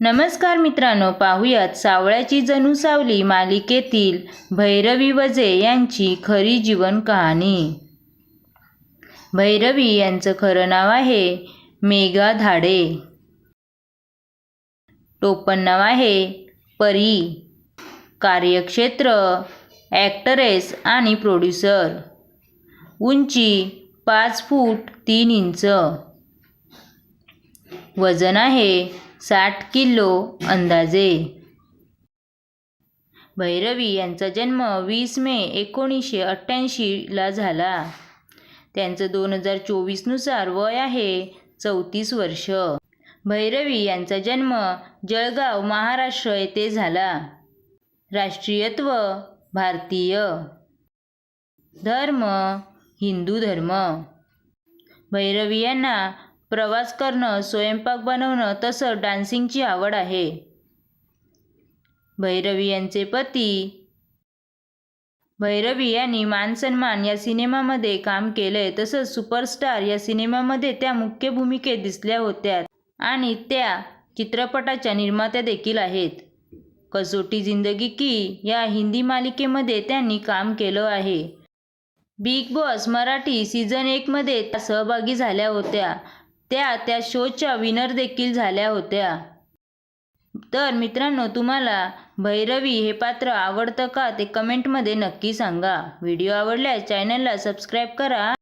नमस्कार मित्रांनो पाहुयात सावळ्याची जणू सावली मालिकेतील भैरवी वजे यांची खरी जीवन कहाणी. भैरवी यांचं खरं नाव आहे मेघा धाडे. टोपण नाव आहे परी. कार्यक्षेत्र ॲक्टरेस आणि प्रोड्युसर. उंची पाच फूट तीन इंच. वजन आहे साठ किलो अंदाजे. भैरवी यांचा जन्म वीस मे एकोणीसशे अठ्ठ्याऐंशीला झाला. त्यांचं दोन हजार चोवीसनुसार वय आहे चौतीस वर्ष. भैरवी यांचा जन्म जळगाव महाराष्ट्र येथे झाला. राष्ट्रीयत्व भारतीय. धर्म हिंदू धर्म. भैरवी यांना प्रवास करणं स्वयंपाक बनवणं तसं डान्सिंगची आवड आहे. भैरवी यांचे पती. भैरवी यांनी मान सन्मान या सिनेमामध्ये काम केलंय तसंच सुपरस्टार या सिनेमामध्ये त्या मुख्य भूमिकेत दिसल्या होत्या आणि त्या चित्रपटाच्या निर्मात्या देखील आहेत. कसोटी जिंदगी की या हिंदी मालिकेमध्ये त्यांनी काम केलं आहे. बिग बॉस मराठी सीझन एकमध्ये त्या सहभागी झाल्या होत्या. त्या त्या शोच्या विनर देखील झाल्या होत्या. तर मित्रांनो तुम्हाला भैरवी हे पात्र आवडतं का ते कमेंटमध्ये नक्की सांगा. व्हिडिओ आवडल्यास चॅनलला सबस्क्राईब करा.